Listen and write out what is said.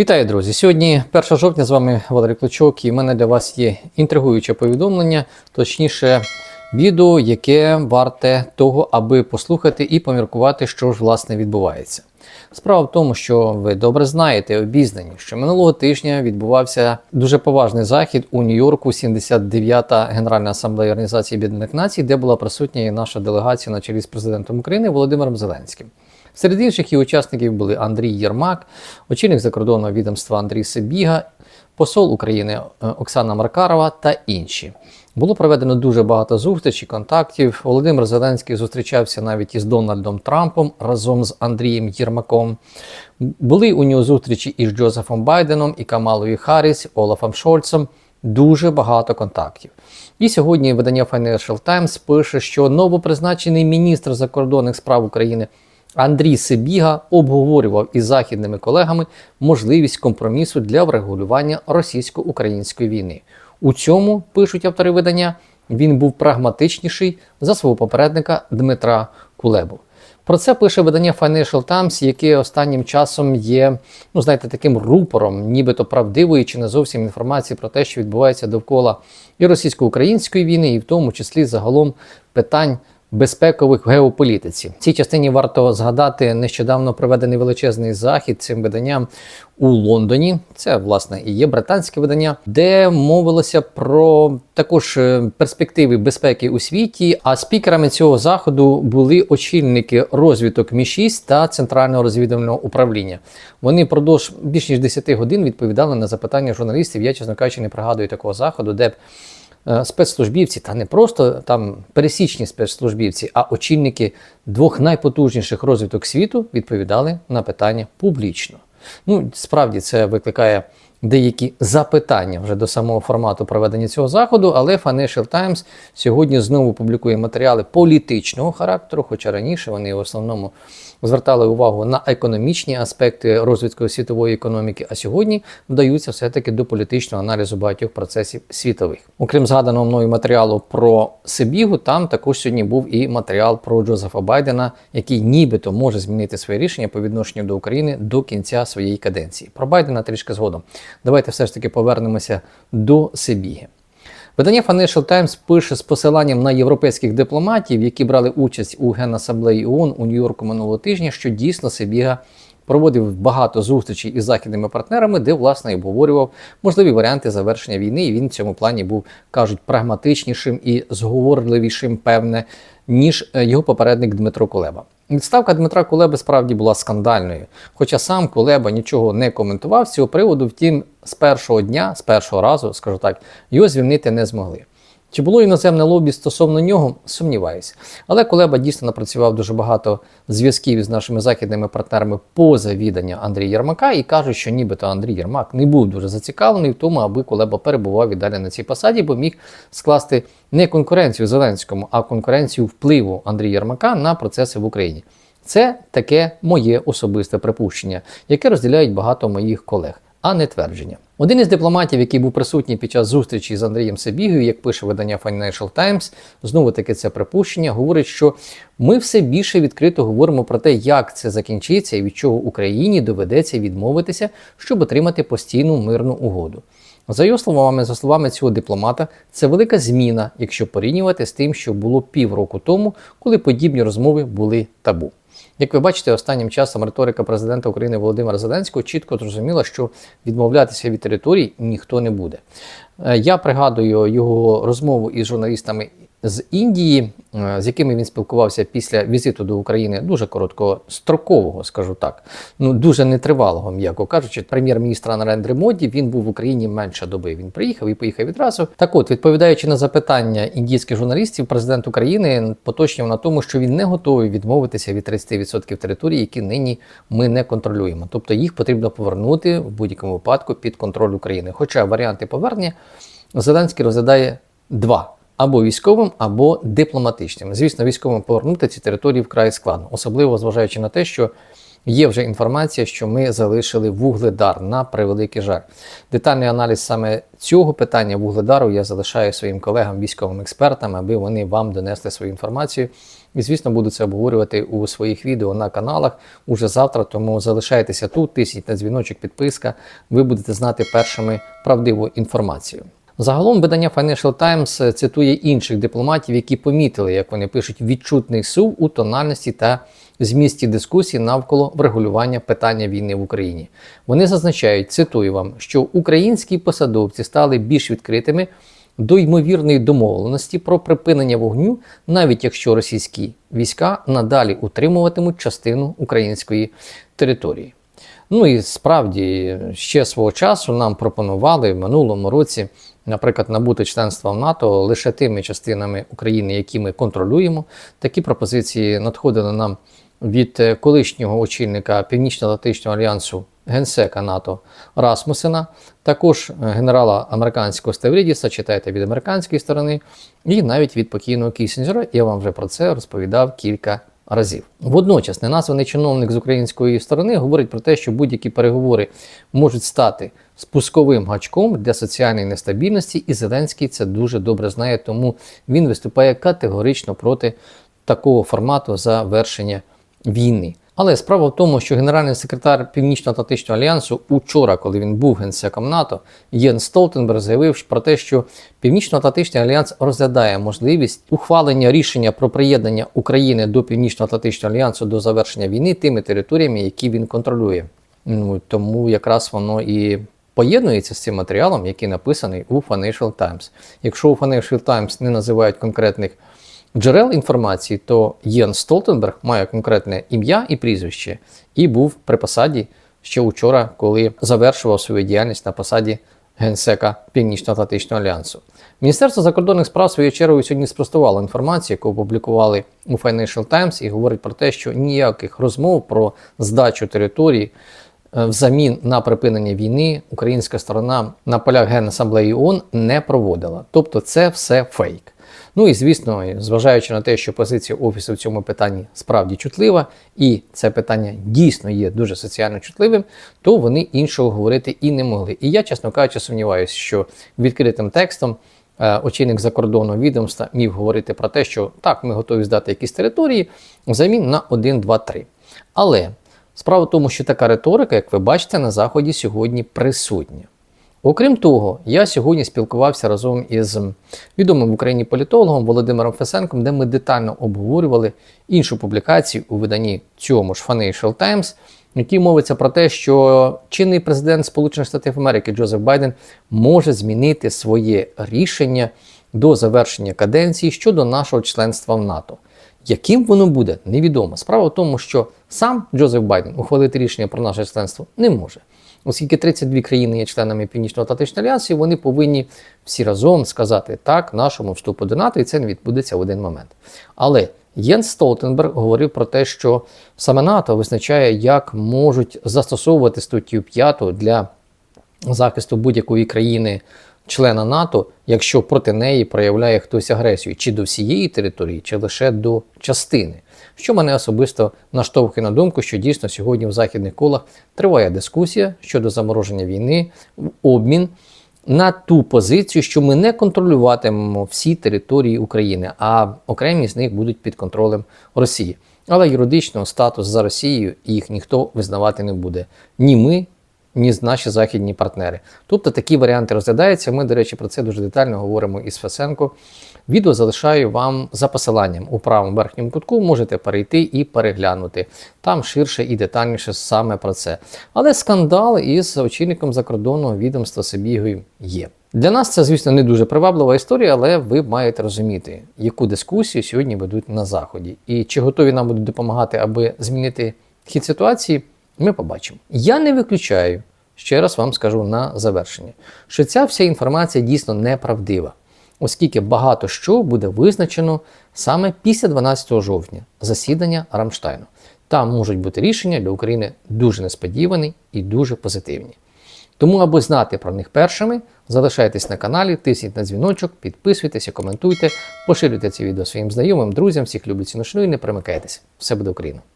Вітаю, друзі! Сьогодні 1 жовтня з вами Валерій Клочок, і в мене для вас є інтригуюче повідомлення, точніше, відео, яке варте того, аби послухати і поміркувати, що ж власне відбувається. Справа в тому, що ви добре знаєте, обізнані, що минулого тижня відбувався дуже поважний захід у Нью-Йорку, 79-та Генеральна асамблея Організації Об'єднаних Націй, де була присутня і наша делегація на чолі з президентом України Володимиром Зеленським. Серед інших її учасників були Андрій Єрмак, очільник закордонного відомства Андрій Сибіга, посол України е, Оксана Маркарова та інші. Було проведено дуже багато зустрічей, контактів. Володимир Зеленський зустрічався навіть із Дональдом Трампом разом з Андрієм Єрмаком. Були у нього зустрічі із Джозефом Байденом, і Камалою Харріс, Олафом Шольцем. Дуже багато контактів. І сьогодні видання Financial Times пише, що новопризначений міністр закордонних справ України Андрій Сибіга обговорював із західними колегами можливість компромісу для врегулювання російсько-української війни. У цьому пишуть автори видання. Він був прагматичніший за свого попередника Дмитра Кулебу. Про це пише видання Financial Times, яке останнім часом є, ну знаєте, таким рупором, нібито правдивої чи не зовсім інформації про те, що відбувається довкола і російсько-української війни, і в тому числі загалом питань безпекових в геополітиці. В цій частині варто згадати нещодавно проведений величезний захід цим виданням у Лондоні. Це власне і є британське видання, де мовилося про також е, перспективи безпеки у світі. А спікерами цього заходу були очільники розвиток Мі 6 та центрального розвідувального управління. Вони продовж більш ніж 10 годин відповідали на запитання журналістів. Я чесно кажучи, не пригадую такого заходу, де б спецслужбівці, та не просто там пересічні спецслужбівці, а очільники двох найпотужніших розвиток світу відповідали на питання публічно. Ну, справді це викликає деякі запитання вже до самого формату проведення цього заходу, але Financial Times сьогодні знову публікує матеріали політичного характеру, хоча раніше вони в основному звертали увагу на економічні аспекти розвитку світової економіки, а сьогодні вдаються все-таки до політичного аналізу багатьох процесів світових. Окрім згаданого мною матеріалу про Сибігу, там також сьогодні був і матеріал про Джозефа Байдена, який нібито може змінити своє рішення по відношенню до України до кінця своєї каденції. Про Байдена трішки згодом. Давайте все ж таки повернемося до Сибіги. Видання Financial Times пише з посиланням на європейських дипломатів, які брали участь у Генасамблеї ООН у Нью-Йорку минулого тижня, що дійсно Сибіга проводив багато зустрічей із західними партнерами, де власне обговорював можливі варіанти завершення війни. І він в цьому плані був кажуть прагматичнішим і зговорливішим, певне, ніж е, його попередник Дмитро Кулеба. Відставка Дмитра Кулеби справді була скандальною. Хоча сам Кулеба нічого не коментував з цього приводу, втім, з першого дня, з першого разу, скажу так, його звільнити не змогли. Чи було іноземне лобі стосовно нього, сумніваюся. Але Кулеба дійсно напрацював дуже багато зв'язків із нашими західними партнерами поза відання Андрія Єрмака і кажуть, що нібито Андрій Єрмак не був дуже зацікавлений в тому, аби Кулеба перебував і далі на цій посаді, бо міг скласти не конкуренцію Зеленському, а конкуренцію впливу Андрія Єрмака на процеси в Україні. Це таке моє особисте припущення, яке розділяють багато моїх колег а не твердження. Один із дипломатів, який був присутній під час зустрічі з Андрієм Сибігою, як пише видання Financial Times, знову таки це припущення, говорить, що ми все більше відкрито говоримо про те, як це закінчиться і від чого Україні доведеться відмовитися, щоб отримати постійну мирну угоду. За його словами, за словами цього дипломата, це велика зміна, якщо порівнювати з тим, що було півроку тому, коли подібні розмови були табу. Як ви бачите, останнім часом риторика президента України Володимира Зеленського чітко зрозуміла, що відмовлятися від територій ніхто не буде. Е, я пригадую його розмову із журналістами з Індії, е, з якими він спілкувався після візиту до України, дуже короткострокового, скажу так, ну дуже нетривалого, м'яко кажучи, прем'єр-міністра Нарендри Моді він був в Україні менше доби. Він приїхав і поїхав відразу. Так, от, відповідаючи на запитання індійських журналістів, президент України поточнив на тому, що він не готовий відмовитися від 30% території, які нині ми не контролюємо. Тобто їх потрібно повернути в будь-якому випадку під контроль України. Хоча варіанти повернення Зеленський розглядає два або військовим, або дипломатичним. Звісно, військовим повернути ці території вкрай складно, особливо зважаючи на те, що є вже інформація, що ми залишили вугледар на превеликий жаль. Детальний аналіз саме цього питання вугледару я залишаю своїм колегам, військовим експертам, аби вони вам донесли свою інформацію І, звісно, буду це обговорювати у своїх відео на каналах уже завтра. Тому залишайтеся тут, тисніть на дзвіночок, підписка. Ви будете знати першими правдиву інформацію. Загалом видання Financial Times цитує інших дипломатів, які помітили, як вони пишуть, відчутний сув у тональності та змісті дискусії навколо врегулювання питання війни в Україні. Вони зазначають, цитую вам, що українські посадовці стали більш відкритими до ймовірної домовленості про припинення вогню, навіть якщо російські війська надалі утримуватимуть частину української території. Ну і справді ще свого часу нам пропонували в минулому році, наприклад, набути членства в НАТО лише тими частинами України, які ми контролюємо. Такі пропозиції надходили нам від е, колишнього очільника Північно-Атлантичного альянсу генсека НАТО Расмусена, також е, генерала американського Ставрідіса, читайте від американської сторони, і навіть від покійного Кісінджера. Я вам вже про це розповідав кілька разів. Водночас, неназваний чиновник з української сторони говорить про те, що будь-які переговори можуть стати спусковим гачком для соціальної нестабільності, і Зеленський це дуже добре знає, тому він виступає категорично проти такого формату завершення війни. Але справа в тому, що генеральний секретар Північно-Атлантичного альянсу учора, коли він був генсеком НАТО, Єн Столтенберг заявив про те, що Північно-Атлантичний альянс розглядає можливість ухвалення рішення про приєднання України до Північно-Атлантичного альянсу до завершення війни тими територіями, які він контролює. Ну тому якраз воно і поєднується з цим матеріалом, який написаний у Financial Times. Якщо у Financial Times не називають конкретних джерел інформації, то Єн Столтенберг має конкретне ім'я і прізвище, і був при посаді ще учора, коли завершував свою діяльність на посаді генсека Північно-Атлантичного альянсу. Міністерство закордонних справ своєю чергою сьогодні спростувало інформацію, яку опублікували у Financial Times, і говорить про те, що ніяких розмов про здачу території взамін на припинення війни українська сторона на полях Генасамблеї ООН не проводила. Тобто, це все фейк. Ну і звісно, зважаючи на те, що позиція офісу в цьому питанні справді чутлива, і це питання дійсно є дуже соціально чутливим, то вони іншого говорити і не могли. І я, чесно кажучи, сумніваюся, що відкритим текстом. е, Очільник закордонного відомства міг говорити про те, що так, ми готові здати якісь території взамін на 1, 2, 3. Але справа в тому, що така риторика, як ви бачите, на Заході сьогодні присутня. Окрім того, я сьогодні спілкувався разом із відомим в Україні політологом Володимиром Фесенком, де ми детально обговорювали іншу публікацію у виданні цьому ж Financial Times, в мовиться про те, що чинний президент Сполучених Штатів Америки Джозеф Байден може змінити своє рішення до завершення каденції щодо нашого членства в НАТО. Яким воно буде, невідомо. Справа в тому, що сам Джозеф Байден ухвалити рішення про наше членство не може. Оскільки 32 країни є членами Північно-Атлантичного альянсу, вони повинні всі разом сказати так нашому вступу до НАТО, і це не відбудеться в один момент. Але Єнс Столтенберг говорив про те, що саме НАТО визначає, як можуть застосовувати статтю 5 для захисту будь-якої країни. Члена НАТО, якщо проти неї проявляє хтось агресію, чи до всієї території, чи лише до частини, що мене особисто наштовхує на думку, що дійсно сьогодні в західних колах триває дискусія щодо замороження війни в обмін на ту позицію, що ми не контролюватимемо всі території України, а окремі з них будуть під контролем Росії. Але юридично статус за Росією їх ніхто визнавати не буде. Ні ми, ні наші західні партнери. Тобто такі варіанти розглядаються. Ми, до речі, про це дуже детально говоримо із Фесенко. Відео залишаю вам за посиланням у правому верхньому кутку. Можете перейти і переглянути. Там ширше і детальніше саме про це. Але скандал із очільником закордонного відомства Сибігою є. Для нас це, звісно, не дуже приваблива історія, але ви маєте розуміти, яку дискусію сьогодні ведуть на Заході. І чи готові нам будуть допомагати, аби змінити хід ситуації, ми побачимо. Я не виключаю, ще раз вам скажу на завершення, що ця вся інформація дійсно неправдива, оскільки багато що буде визначено саме після 12 жовтня засідання Рамштайну. Там можуть бути рішення для України дуже несподівані і дуже позитивні. Тому, аби знати про них першими, залишайтесь на каналі, тисніть на дзвіночок, підписуйтеся, коментуйте, поширюйте це відео своїм знайомим, друзям, всіх ціну і не примикайтеся. Все буде Україна!